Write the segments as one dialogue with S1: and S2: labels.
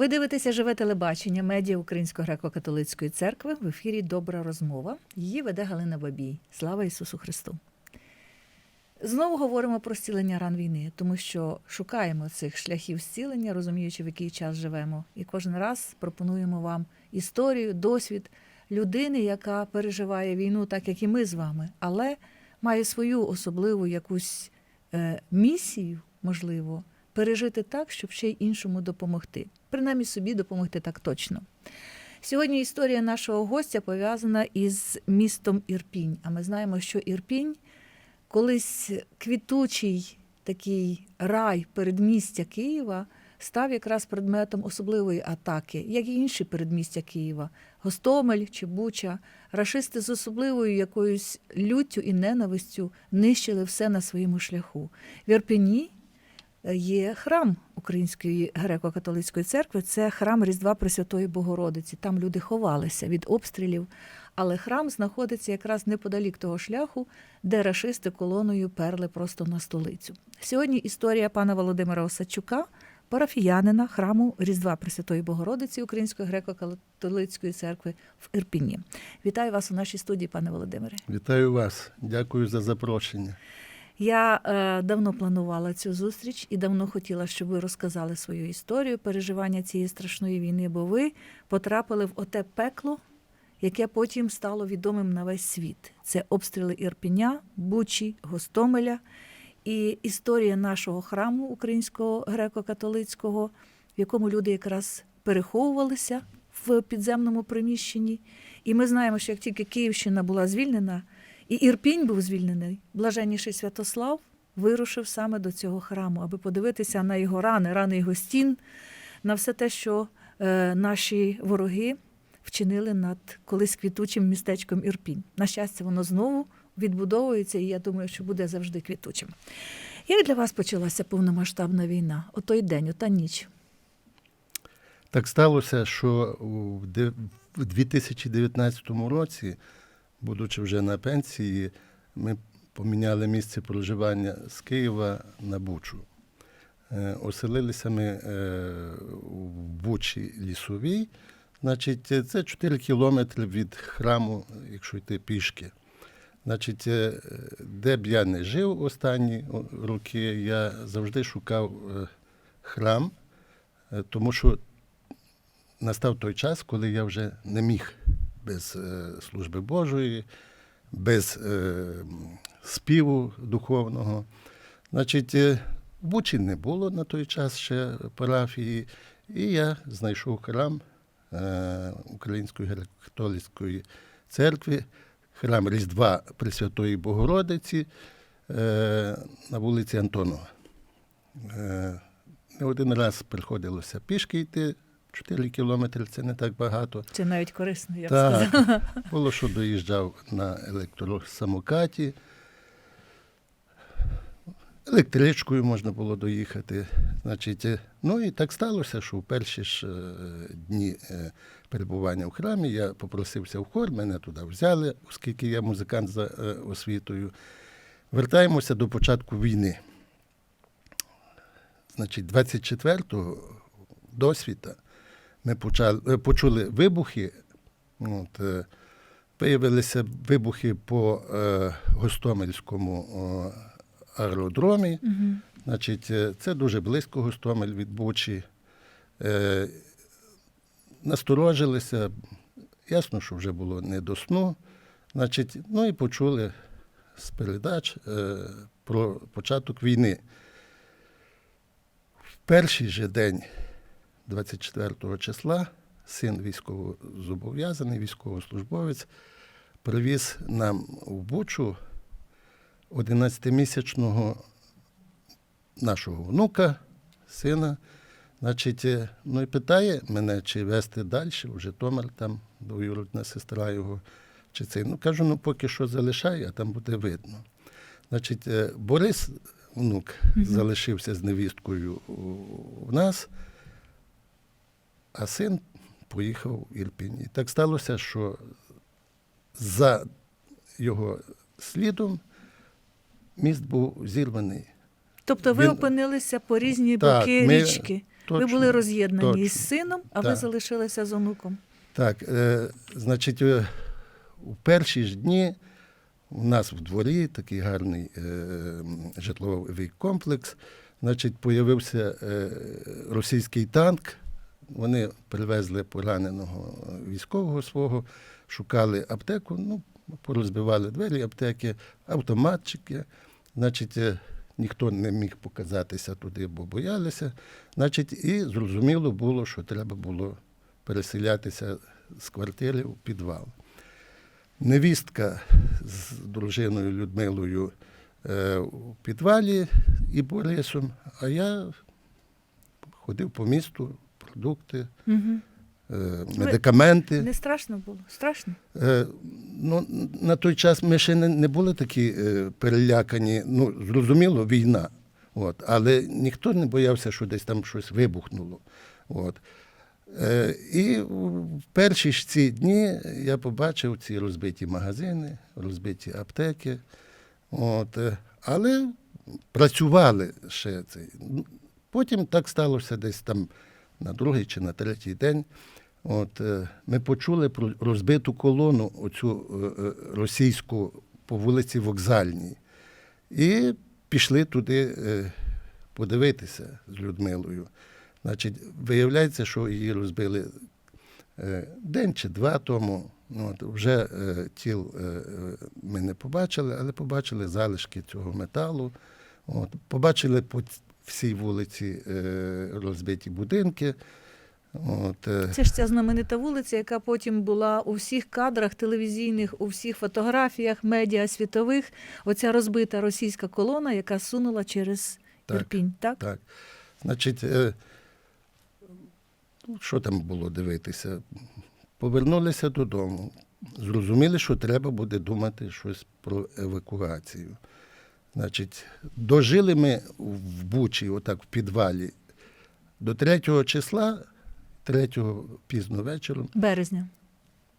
S1: Ви дивитеся живе телебачення медіа Української греко-католицької церкви в ефірі Добра розмова. Її веде Галина Бабій. Слава Ісусу Христу! Знову говоримо про зцілення ран війни, тому що шукаємо цих шляхів зцілення, розуміючи, в який час живемо. І кожен раз пропонуємо вам історію, досвід людини, яка переживає війну, так як і ми з вами, але має свою особливу якусь е, місію, можливо, пережити так, щоб ще й іншому допомогти. Принаймні собі допомогти так точно. Сьогодні історія нашого гостя пов'язана із містом Ірпінь. А ми знаємо, що Ірпінь колись квітучий такий рай передмістя Києва став якраз предметом особливої атаки, як і інші передмістя Києва. Гостомель чи Буча, рашисти з особливою якоюсь люттю і ненавистю нищили все на своєму шляху. В Ірпені є храм Української греко-католицької церкви. Це храм Різдва Пресвятої Богородиці. Там люди ховалися від обстрілів, але храм знаходиться якраз неподалік того шляху, де рашисти колоною перли просто на столицю. Сьогодні історія пана Володимира Осадчука, парафіянина храму Різдва Пресвятої Богородиці Української греко-католицької церкви в Ірпіні. Вітаю вас у нашій студії, пане Володимире.
S2: Вітаю вас, дякую за запрошення.
S1: Я е, давно планувала цю зустріч і давно хотіла, щоб ви розказали свою історію переживання цієї страшної війни, бо ви потрапили в оте пекло, яке потім стало відомим на весь світ. Це обстріли Ірпіня, Бучі, Гостомеля. І історія нашого храму українського греко-католицького, в якому люди якраз переховувалися в підземному приміщенні. І ми знаємо, що як тільки Київщина була звільнена, і Ірпінь був звільнений, блаженніший Святослав вирушив саме до цього храму, аби подивитися на його рани, рани його стін, на все те, що е, наші вороги вчинили над колись квітучим містечком Ірпінь. На щастя, воно знову відбудовується, і я думаю, що буде завжди квітучим. Як для вас почалася повномасштабна війна? О той день, ота ніч.
S2: Так сталося, що в 2019 році, будучи вже на пенсії, ми поміняли місце проживання з Києва на Бучу. Е, Оселилися ми е, в Бучі лісовій. Значить, е, це 4 кілометри від храму, якщо йти пішки. Значить, де б я не жив останні роки, я завжди шукав храм, тому що настав той час, коли я вже не міг без е, служби Божої, без е, співу духовного. Значить, е, Бучі не було на той час ще парафії, і я знайшов храм Української греко-католицької церкви, храм Різдва Пресвятої Богородиці на вулиці Антонова. Не один раз приходилося пішки йти. 4 кілометри це не так багато.
S1: Це навіть корисно, я б сказала.
S2: Було, що доїжджав на електросамокаті. Електричкою можна було доїхати. Значить, е, ну і так сталося, що в перші ж е, дні е, перебування в храмі я попросився в хор, мене туди взяли, оскільки я музикант за освітою. Вертаємося до початку війни. Значить, 24-го досвіта ми почали, е, почули вибухи. От, е, виявилися вибухи по е, Гостомельському о, аеродромі.
S1: Мгм.
S2: Значить, е, це дуже близько Гостомель від Бучі. Е, насторожилися. Ясно, що вже було не до сну. Значить, ну і почули з передач е, про початок війни. В перший же день, 24 числа, син військовозобов'язаний, військовослужбовець, привіз нам в Бучу 11-місячного нашого внука, сина. Значить, е, ну і питає мене, чи вести далі, в Житомир, там двоюродна сестра його, чи це. Ну, кажу, ну поки що залишай, а там буде видно. Значить, е, Борис, внук, залишився з невісткою у- в нас, а син поїхав в Ірпінь. І так сталося, що за його слідом міст був зірваний.
S1: Тобто ви
S2: Він-
S1: опинилися по різні
S2: Так,
S1: боки
S2: ми-
S1: річки. ви були роз'єднані
S2: точно.
S1: із сином, а ви залишилися з онуком.
S2: Так, е, значить, е, у перші ж дні у нас в дворі такий гарний е, житловий комплекс. Значить, появився е, російський танк. Вони привезли пораненого військового свого, шукали аптеку, ну, порозбивали двері аптеки, автоматчики. Значить, е, ніхто не міг показатися туди, бо боялися. Значить, і зрозуміло було, що треба було переселятися з квартири у підвал. Невістка з дружиною Людмилою е, у підвалі і Борисом, а я ходив по місту, продукти,
S1: Угу.
S2: медикаменти.
S1: Не страшно було? Страшно?
S2: Е, ну, на той час ми ще не, не були такі е, перелякані. Ну, зрозуміло, війна. От, але ніхто не боявся, що десь там щось вибухнуло. От. Е, і в перші ж ці дні я побачив ці розбиті магазини, розбиті аптеки. От, але працювали ще цей. Потім так сталося десь там на другий чи на третій день. От, е, ми почули про розбиту колону, оцю е, е, російську по вулиці Вокзальній. І пішли туди подивитися з Людмилою. Значить, виявляється, що її розбили день чи два тому. От, вже тіл ми не побачили, але побачили залишки цього металу. От, побачили всій вулиці е, розбиті будинки. От, е,
S1: Це ж ця знаменита вулиця, яка потім була у всіх кадрах телевізійних, у всіх фотографіях медіа світових. Оця розбита російська колона, яка сунула через
S2: Так.
S1: Ірпінь. Так?
S2: Так. Значить, е, ну, що там було дивитися? Повернулися додому. Зрозуміли, що треба буде думати щось про евакуацію. Значить, дожили ми в Бучі, отак в підвалі, до 3 числа, 3 пізно вечором,
S1: Березня.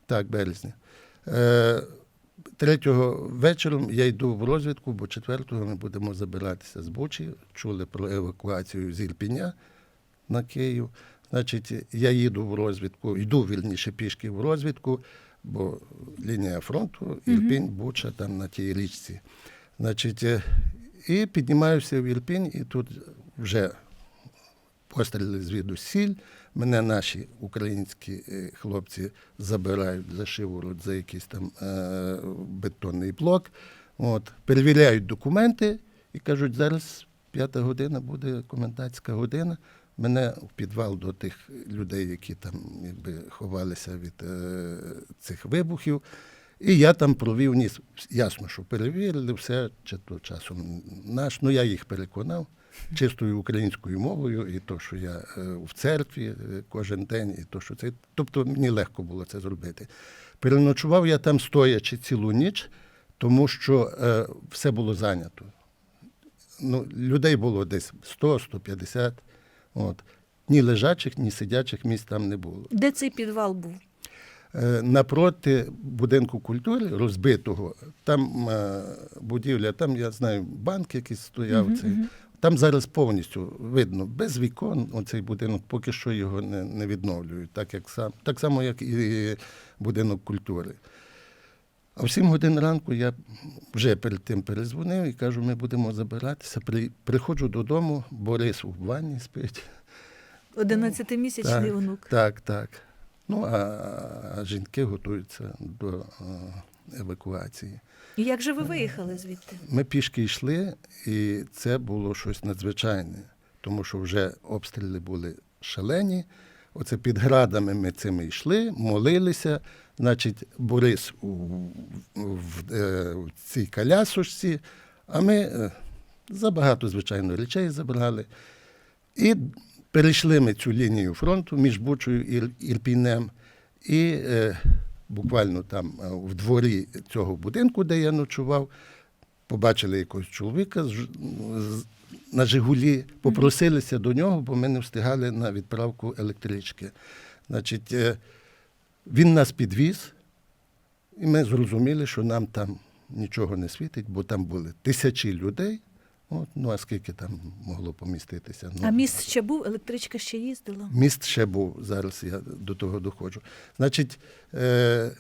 S2: так, березня. Е, Третього вечором я йду в розвідку, бо четвертого ми будемо забиратися з Бучі. Чули про евакуацію з Ірпіня на Київ. Значить, я їду в розвідку, йду вільніше пішки в розвідку, бо лінія фронту, Ірпінь, Буча, там на тій річці. Значить, е, і піднімаюся в Ірпінь, і тут вже постріли звідусіль. Мене наші українські е, хлопці забирають за шиворот за якийсь там е, бетонний блок. От, перевіряють документи і кажуть, зараз п'ята година буде комендантська година. Мене в підвал до тих людей, які там якби, ховалися від е, цих вибухів. І я там провів ніс. Ясно, що перевірили все, чи то часом наш. Ну я їх переконав чистою українською мовою, і то, що я е, в церкві е, кожен день, і то, що це. Тобто мені легко було це зробити. Переночував я там стоячи цілу ніч, тому що е, все було зайнято. Ну, людей було десь 100-150. От. Ні лежачих, ні сидячих місць там не було.
S1: Де цей підвал був?
S2: Е, Напроти будинку культури розбитого, там е, будівля, там я знаю, банк якийсь стояв.
S1: Мгм,
S2: цей. Там зараз повністю видно, без вікон оцей будинок, поки що його не, не відновлюють, так, як сам, так само, як і будинок культури. А в 7 годин ранку я вже перед тим перезвонив і кажу, ми будемо забиратися. При, приходжу додому, Борис у ванні спить.
S1: 11-місячний
S2: Так,
S1: онук.
S2: Так, так. Ну, а, жінки готуються до е, евакуації.
S1: І як же ви виїхали звідти?
S2: Ми пішки йшли, і це було щось надзвичайне, тому що вже обстріли були шалені. Оце під градами ми цими йшли, молилися. Значить, Борис у, в, е, в цій колясочці, а ми е, забагато, звичайно, речей забрали. І перейшли ми цю лінію фронту між Бучою і Ірпінем. І е, буквально там е, в дворі цього будинку, де я ночував, побачили якогось чоловіка з, з- на Жигулі, попросилися до нього, бо ми не встигали на відправку електрички. Значить, е, він нас підвіз, і ми зрозуміли, що нам там нічого не світить, бо там були тисячі людей. От, ну а скільки там могло поміститися? Ну,
S1: А міст ще був, електричка ще їздила.
S2: Міст ще був, зараз я до того доходжу. Значить, е,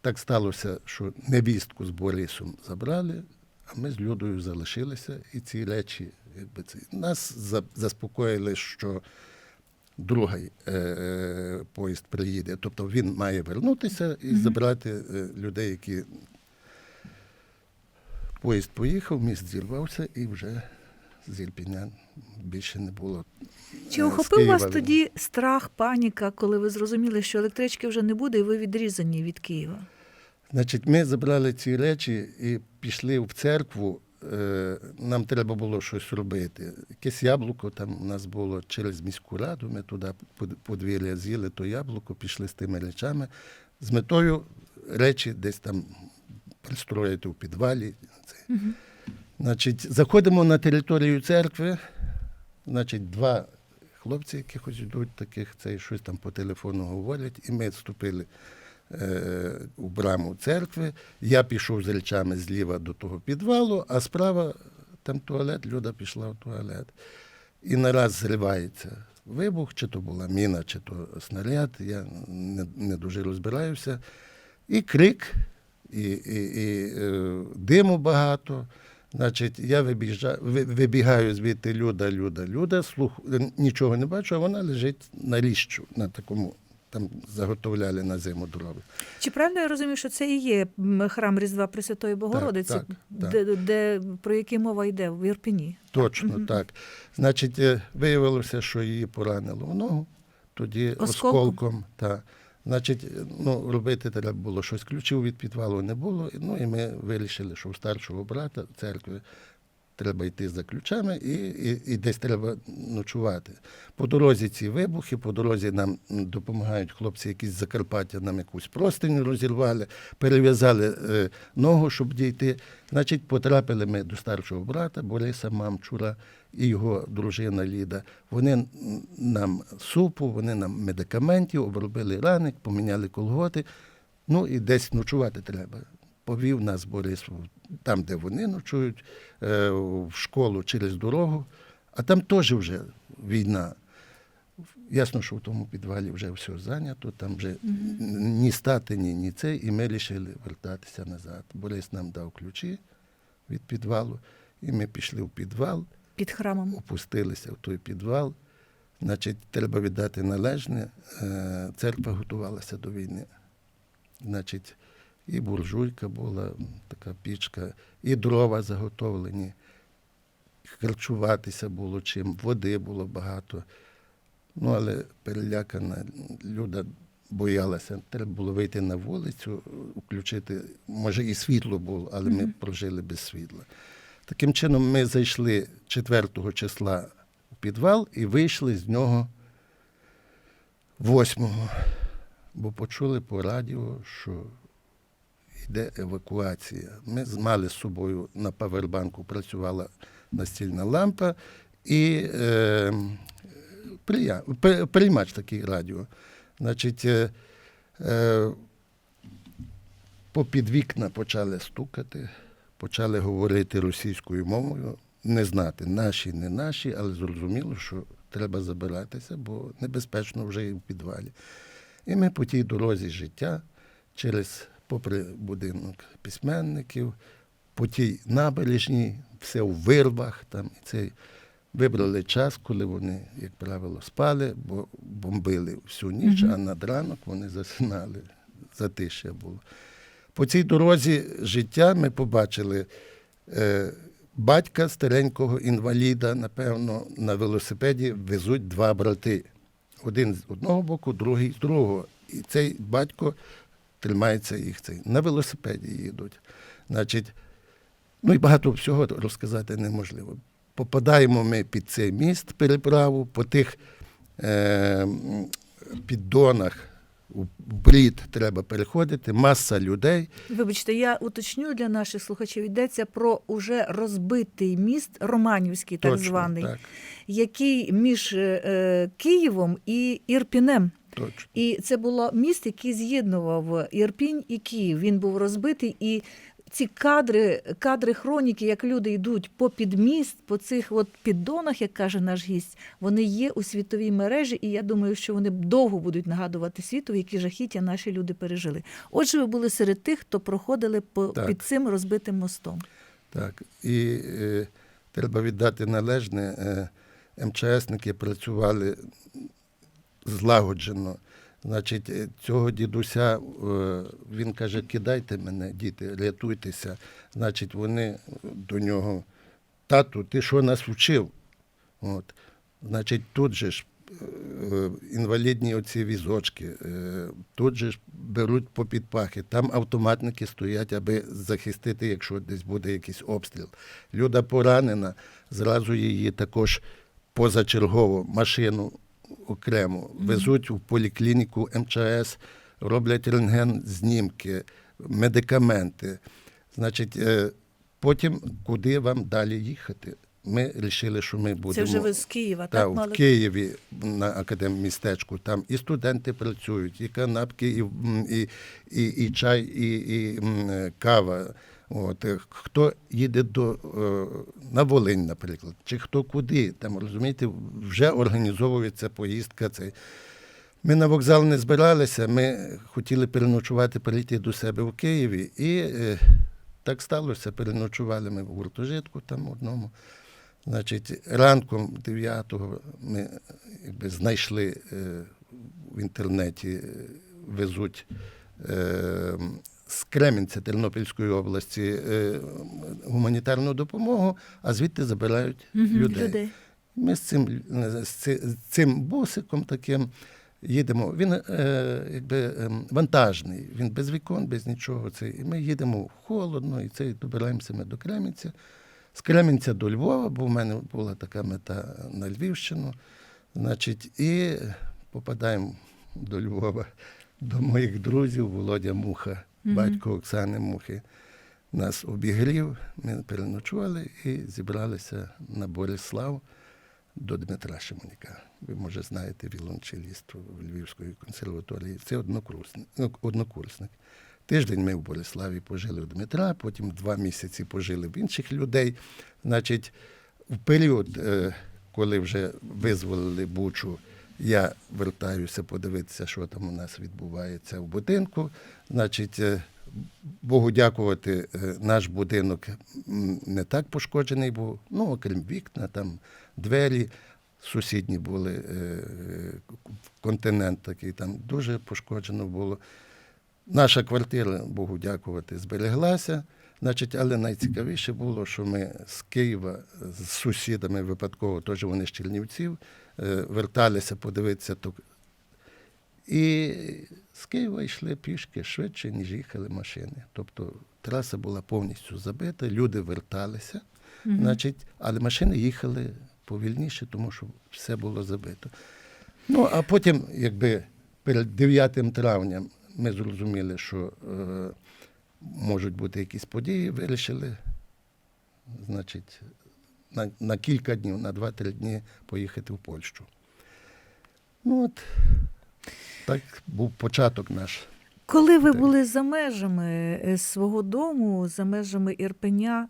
S2: так сталося, що невістку з Борисом забрали, а ми з Людою залишилися, і ці речі, якби це, нас заспокоїли, що другий е, е, поїзд приїде. Тобто він має вернутися і забрати е, людей, які. Поїзд поїхав, міст зірвався і вже з Ірпіня більше не було.
S1: Чи
S2: е,
S1: охопив вас тоді страх, паніка, коли ви зрозуміли, що електрички вже не буде, і ви відрізані від Києва?
S2: Значить, ми забрали ці речі і пішли в церкву. Е, Нам треба було щось робити. Якесь яблуко там у нас було через міську раду. Ми туди под- подвір'я з'їли то яблуко, пішли з тими речами з метою речі десь там пристроїти в підвалі. Це. Значить, заходимо на територію церкви. Значить, два хлопці якихось йдуть, таких це щось там по телефону говорять, і ми вступили е, у браму церкви. Я пішов з речами зліва до того підвалу, а справа там туалет, Люда пішла в туалет. І нараз зривається вибух, чи то була міна, чи то снаряд, я не, не дуже розбираюся. І крик, і, і, і е, диму багато. Значить, я вибіжа, вибігаю звідти Люда, Люда, Люда, слух, нічого не бачу, а вона лежить на ліщу, на такому, там заготовляли на зиму дрова.
S1: Чи правильно я розумію, що це і є храм Різдва Пресвятої Богородиці,
S2: так, так.
S1: Де, де, про який мова йде в Ірпені?
S2: Точно так. Значить, е, виявилося, що її поранило в ногу, тоді
S1: Осколком?
S2: осколком. та. Значить, ну, робити треба було щось. Ключів від підвалу не було. Ну і ми вирішили, що у старшого брата в церкві треба йти за ключами і, і, і десь треба ночувати. По дорозі ці вибухи, по дорозі нам допомагають хлопці, якісь з Закарпаття нам якусь простиню розірвали, перев'язали е, ногу, щоб дійти. Значить, потрапили ми до старшого брата Бориса Мамчура і його дружина Ліда. Вони нам супу, вони нам медикаментів, обробили раник, поміняли колготи. Ну і десь ночувати треба. Повів нас Борис там, де вони ночують, е, в школу через дорогу, а там теж вже війна. Ясно, що в тому підвалі вже все зайнято, там вже ні стати, ні, ні це, і ми вирішили вертатися назад. Борис нам дав ключі від підвалу, і ми пішли в підвал,
S1: Під храмом.
S2: опустилися в той підвал. Значить, треба віддати належне. е, Церква готувалася до війни. Значить, і буржуйка була, така пічка, і дрова заготовлені. Харчуватися було чим, води було багато. Ну, але перелякана люда боялася. Треба було вийти на вулицю, включити, може, і світло було, але ми прожили без світла. Таким чином, ми зайшли 4 числа у підвал і вийшли з нього 8-го, бо почули по радіо, що йде евакуація. Ми мали з собою на павербанку працювала настільна лампа і е, прия, приймач такий радіо. Значить, е, е, попід вікна почали стукати, почали говорити російською мовою, не знати, наші, не наші, але зрозуміло, що треба забиратися, бо небезпечно вже і в підвалі. І ми по тій дорозі життя, через попри будинок письменників, по тій набережній, все у вирвах, там і цей. Вибрали час, коли вони, як правило, спали, бо бомбили всю ніч, а над ранок вони засинали. Затишя було. По цій дорозі життя ми побачили е, батька старенького інваліда, напевно, на велосипеді везуть два брати. Один з одного боку, другий з другого. І цей батько тримається їх цей. На велосипеді їдуть. Значить, ну і багато всього розказати неможливо. Попадаємо ми під цей міст, переправу, по тих е, піддонах брід треба переходити, маса людей.
S1: Вибачте, я уточню для наших слухачів. Йдеться про уже розбитий міст, Романівський, так
S2: Точно,
S1: званий,
S2: так.
S1: який між е, е, Києвом і Ірпінем.
S2: Точно.
S1: І це було міст, який з'єднував Ірпінь і Київ. Він був розбитий, і ці кадри, кадри хроніки, як люди йдуть по підміст, по цих от піддонах, як каже наш гість, вони є у світовій мережі, і я думаю, що вони довго будуть нагадувати світу, які жахіття наші люди пережили. Отже, ви були серед тих, хто проходили по
S2: Так.
S1: під цим розбитим мостом.
S2: Так, і е, треба віддати належне. Е, МЧСники працювали злагоджено. Значить, е, цього дідуся, е, він каже, кидайте мене, діти, рятуйтеся. Значить, вони до нього, тату, ти що нас вчив? От. Значить, тут же ж е, інвалідні оці візочки, тут же ж беруть по підпахи. Там автоматники стоять, аби захистити, якщо десь буде якийсь обстріл. Люда поранена, зразу її також позачергово машину окремо везуть у поліклініку МЧС, роблять рентген знімки, медикаменти. Значить, е, потім куди вам далі їхати? Ми вирішили, що ми будемо
S1: Це вже ви з Києва,
S2: та,
S1: так?
S2: в
S1: мали?
S2: Києві на академмістечку. Там і студенти працюють, і канапки, і, і, і, і чай, і, і кава. От. е, Хто їде до, е, на Волинь, наприклад, чи хто куди, там, розумієте, вже організовується поїздка. Цей. Ми на вокзал не збиралися, ми хотіли переночувати, прийти до себе в Києві. І е, так сталося, переночували ми в гуртожитку там одному. Значить, ранком 9-го ми якби, знайшли е, в інтернеті, е, везуть е, з Кременця Тернопільської області е, гуманітарну допомогу, а звідти забирають
S1: Мгм,
S2: людей.
S1: людей.
S2: Ми з цим, е, з цим бусиком таким їдемо. Він е, якби ем, вантажний, він без вікон, без нічого. Це, і ми їдемо холодно, і це і добираємося ми до Кремінця. З Кремінця до Львова, бо в мене була така мета на Львівщину. Значить, і попадаємо до Львова, до моїх друзів, Володя Муха, батько Оксани Мухи. Нас обігрів, ми переночували і зібралися на Борислав до Дмитра Шимоніка. Ви, може, знаєте віолончеліст в Львівської консерваторії. Це однокурсник. ну, однокурсник. Тиждень ми в Бориславі пожили у Дмитра, потім два місяці пожили в інших людей. Значить, в період, е, коли вже визволили Бучу, я вертаюся подивитися, що там у нас відбувається в будинку. Значить, е, Богу дякувати, е, наш будинок не так пошкоджений був. Ну, окрім вікна, там двері сусідні були, е, континент такий, там дуже пошкоджено було. Наша квартира, Богу дякувати, збереглася. Значить, але найцікавіше було, що ми з Києва з сусідами випадково, теж вони з Чернівців, верталися подивитися. І з Києва йшли пішки швидше, ніж їхали машини. Тобто траса була повністю забита, люди верталися, значить, але машини їхали повільніше, тому що все було забито. Ну, а потім, якби перед 9 травня ми зрозуміли, що е, можуть бути якісь події, вирішили, значить, на, на кілька днів, на 2-3 дні поїхати в Польщу. Ну от, так був початок наш.
S1: Коли ви були за межами е, свого дому, за межами Ірпеня,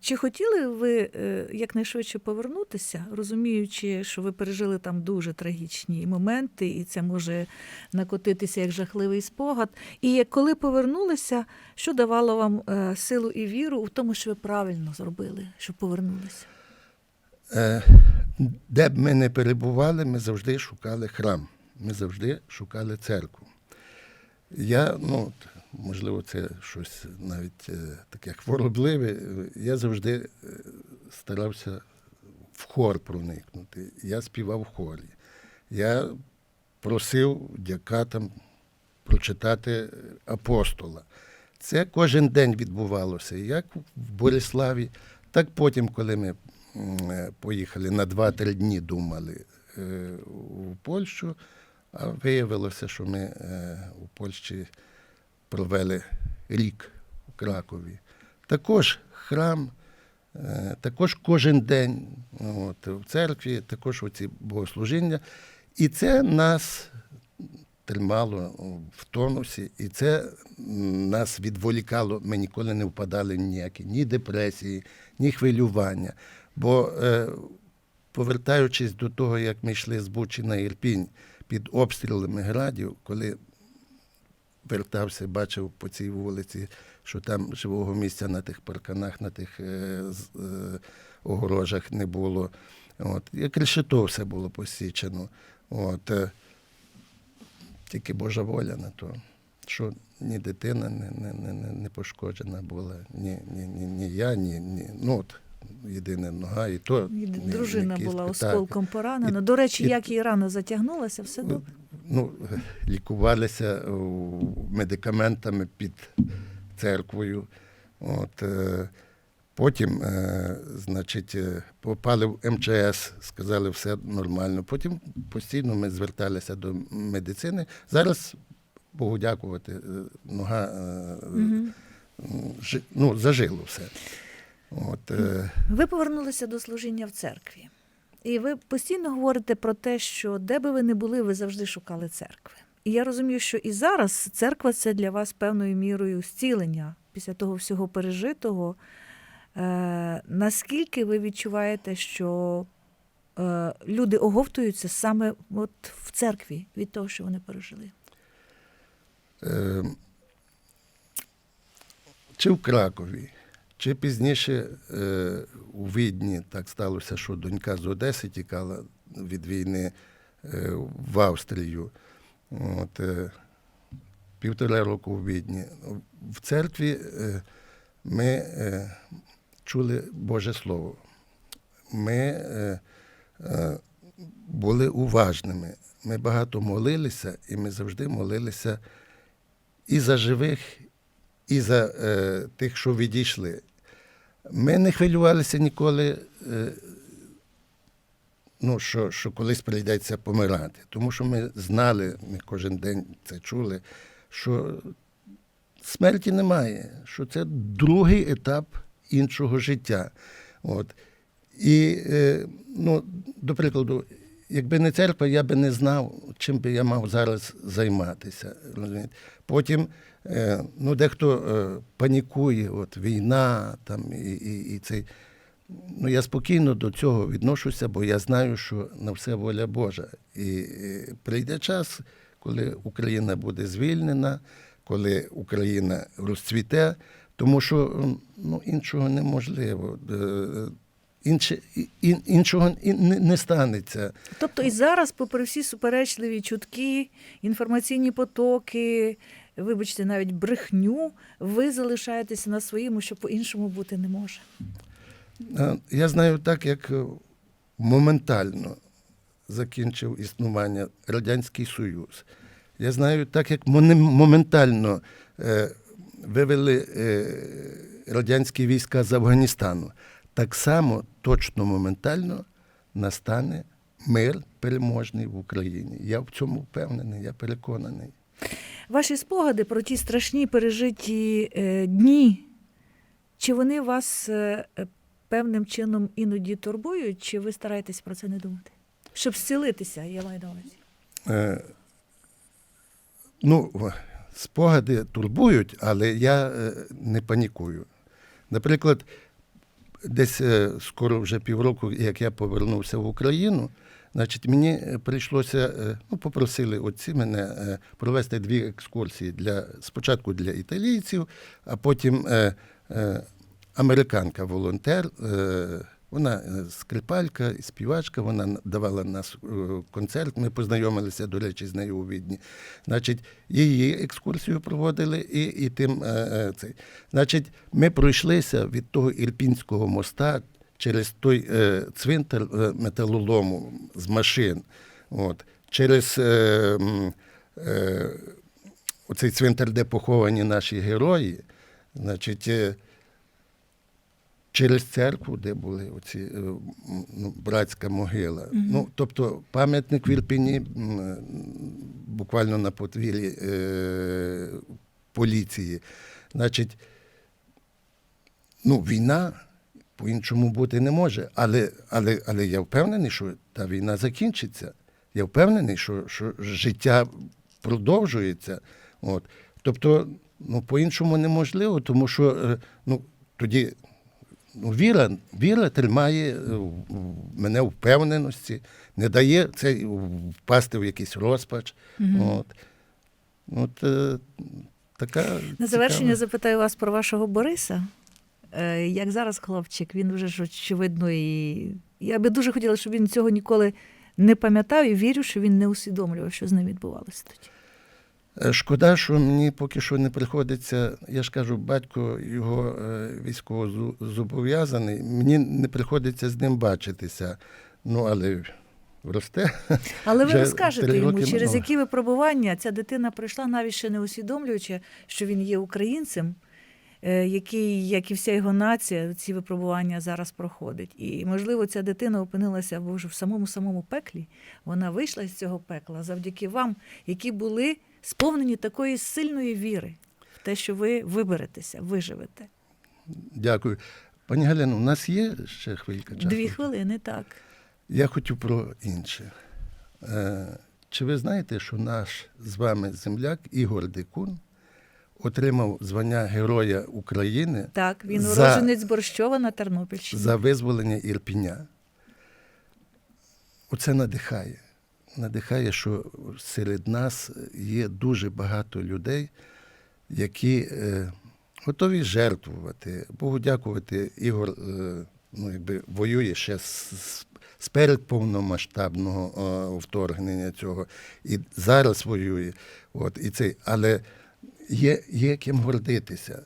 S1: чи хотіли ви е, якнайшвидше повернутися, розуміючи, що ви пережили там дуже трагічні моменти, і це може накотитися як жахливий спогад? І коли повернулися, що давало вам е, силу і віру у тому, що ви правильно зробили, що повернулися?
S2: Е, Де б ми не перебували, ми завжди шукали храм, ми завжди шукали церкву. Я, ну, можливо, це щось навіть е, таке хворобливе. Я завжди е, старався в хор проникнути. Я співав в хорі. Я просив дяка там прочитати апостола. Це кожен день відбувалося, як в Бориславі, так потім, коли ми е, поїхали на 2-3 дні, думали у Польщу, а виявилося, що ми у Польщі провели рік у Кракові. Також храм, е, також кожен день от, в церкві, також оці богослужіння. І це нас тримало в тонусі, і це нас відволікало. Ми ніколи не впадали ніякі ні депресії, ні хвилювання. Бо е, повертаючись до того, як ми йшли з Бучі на Ірпінь під обстрілами градів, коли вертався, бачив по цій вулиці, що там живого місця на тих парканах, на тих е, е, огорожах не було. От. Як решето все було посічено. От. Е, тільки Божа воля на то, що ні дитина не, не, не, не, пошкоджена була, ні, ні, ні, ні я, ні, ні. Ну, от, єдина нога, і то.
S1: Дружина
S2: не
S1: була осколком поранена.
S2: І-
S1: До речі,
S2: і-
S1: як її рана затягнулася, все добре.
S2: Ну, лікувалися медикаментами під церквою. От, е, потім, е, значить, е, попали в МЧС, сказали, все нормально. Потім постійно ми зверталися до медицини. Зараз, Богу дякувати, е, нога е, жи- ну, зажило все. От, е,
S1: Ви повернулися до служіння в церкві. І ви постійно говорите про те, що де би ви не були, ви завжди шукали церкви. І я розумію, що і зараз церква це для вас певною мірою зцілення після того всього пережитого. Е, наскільки ви відчуваєте, що е, люди оговтуються саме от в церкві від того, що вони пережили?
S2: Е, чи в Кракові, чи пізніше е, у Відні так сталося, що донька з Одеси тікала від війни е, в Австрію. От, е, півтора року у Відні. В церкві ми чули Боже Слово. Ми були уважними. Ми багато молилися, і ми завжди молилися і за живих, і за тих, що відійшли. Ми не хвилювалися ніколи, е, ну, що, що колись прийдеться помирати. Тому що ми знали, ми кожен день це чули, що смерті немає, що це другий етап іншого життя. От. І, е, ну, до прикладу, якби не церква, я би не знав, чим би я мав зараз займатися. розумієте. Потім, ну, дехто е, панікує, от війна, там, і, і, і цей. Ну, я спокійно до цього відношуся, бо я знаю, що на все воля Божа. І е, прийде час, коли Україна буде звільнена, коли Україна розцвіте, тому що ну, іншого неможливо. Е, Інше, ін- іншого не, не станеться.
S1: Тобто і зараз, попри всі суперечливі чутки, інформаційні потоки, вибачте, навіть брехню, ви залишаєтеся на своєму, що по-іншому бути не може.
S2: Е, Я знаю так, як е, моментально закінчив існування Радянський Союз. Я знаю так, як моментально е, вивели радянські війська з Афганістану. Так само точно моментально настане мир переможний в Україні. Я в цьому впевнений, я переконаний.
S1: Ваші спогади про ті страшні пережиті е, дні, чи вони вас е, певним чином іноді турбують, чи ви стараєтесь про це не думати? Щоб зцілитися, я маю на увазі.
S2: Е, ну, спогади турбують, але я е, не панікую. Наприклад, десь скоро вже півроку, як я повернувся в Україну, значить, мені е, прийшлося, е, ну, попросили отці мене е, провести дві екскурсії для спочатку для італійців, а потім американка, волонтер. Е, вона скрипалька, співачка, вона давала нас концерт. Ми познайомилися, до речі, з нею у Відні. Значить, її екскурсію проводили і, і тим цей. Значить, ми пройшлися від того Ірпінського моста через той е, цвинтар е, металолому з машин. От, через е, е, оцей цвинтар, де поховані наші герої. Значить, е, через церкву, де були оці е, ну, братська могила. Ну, тобто пам'ятник в Ірпіні буквально на подвір'ї е, поліції. Значить, ну, війна по-іншому бути не може. Але, але, але я впевнений, що та війна закінчиться. Я впевнений, що, що життя продовжується. От. Тобто, ну, по-іншому неможливо, тому що е, ну, тоді ну, віра, віра тримає е, мене в впевненості, не дає це впасти в якийсь розпач. От. От, е, така
S1: На завершення
S2: цікава.
S1: запитаю вас про вашого Бориса. Е, Як зараз хлопчик, він вже ж очевидно і. Я би дуже хотіла, щоб він цього ніколи не пам'ятав і вірю, що він не усвідомлював, що з ним відбувалося тоді.
S2: Е, Шкода, що мені поки що не приходиться, я ж кажу, батько його е, військово зобов'язаний, мені не приходиться з ним бачитися. Ну, але росте.
S1: Але ви розкажете йому, через
S2: минуло.
S1: які випробування ця дитина пройшла, навіть ще не усвідомлюючи, що він є українцем, який, як і вся його нація, ці випробування зараз проходить. І, можливо, ця дитина опинилася вже в самому самому пеклі. Вона вийшла з цього пекла завдяки вам, які були сповнені такої сильної віри в те, що ви виберетеся, виживете.
S2: Дякую. Пані Галино, у нас є ще хвилька часу?
S1: Дві хвилини, так.
S2: Я хотів про інше. Е, чи ви знаєте, що наш з вами земляк Ігор Дикун отримав звання Героя України
S1: Так, він
S2: За-
S1: уродженець Борщова на Тернопільщині.
S2: за визволення Ірпіня. Оце надихає. Надихає, що серед нас є дуже багато людей, які е, готові жертвувати. Богу дякувати, Ігор е, ну, якби, воює ще з, з перед повномасштабного е, вторгнення цього. І зараз воює. От, і цей, але є, є ким гордитися.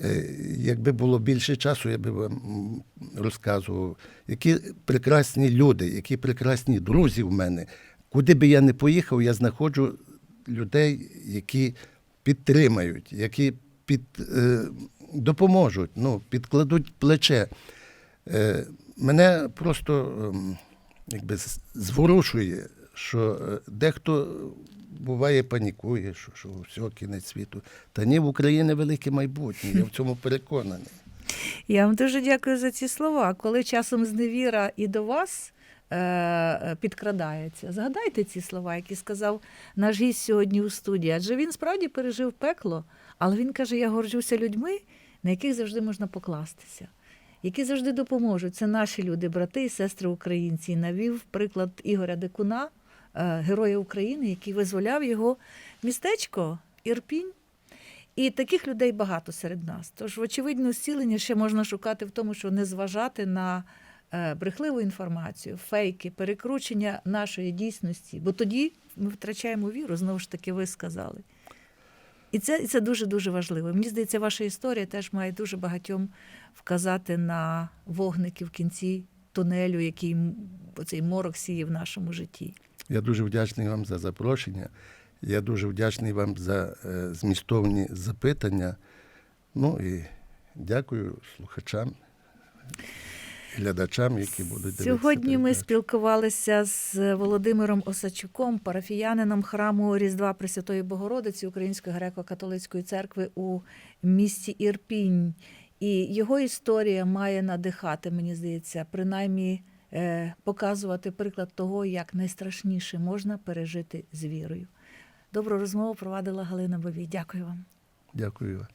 S2: Е, Якби було більше часу, я би вам розказував, які прекрасні люди, які прекрасні друзі в мене. Куди би я не поїхав, я знаходжу людей, які підтримають, які під, е, допоможуть, ну, підкладуть плече. Е, мене просто ем, якби, зворушує, що е, дехто буває панікує, що, що все, кінець світу. Та ні, в Україні велике майбутнє, я в цьому переконаний.
S1: Я вам дуже дякую за ці слова. Коли часом зневіра і до вас е, підкрадається, згадайте ці слова, які сказав наш гість сьогодні у студії. Адже він справді пережив пекло, але він каже: я горджуся людьми, на яких завжди можна покластися. Які завжди допоможуть. Це наші люди, брати і сестри українці. Навів приклад Ігоря Дикуна, героя України, який визволяв його містечко Ірпінь. І таких людей багато серед нас. Тож, очевидно, зцілення ще можна шукати в тому, що не зважати на е, брехливу інформацію, фейки, перекручення нашої дійсності. Бо тоді ми втрачаємо віру, знову ж таки, ви сказали. І це, і це дуже дуже важливо. Мені здається, ваша історія теж має дуже багатьом вказати на вогники в кінці тунелю, який оцей морок сіє в нашому житті.
S2: Я дуже вдячний вам за запрошення. Я дуже вдячний вам за е, змістовні запитання. Ну і дякую слухачам, глядачам, які будуть дивитися.
S1: Сьогодні ми спілкувалися з Володимиром Осачуком, парафіянином храму Різдва Пресвятої Богородиці Української греко-католицької церкви у місті Ірпінь. І його історія має надихати, мені здається, принаймні Е, показувати приклад того, як найстрашніше можна пережити з вірою. Добру розмову провадила Галина Бовій. Дякую вам.
S2: Дякую.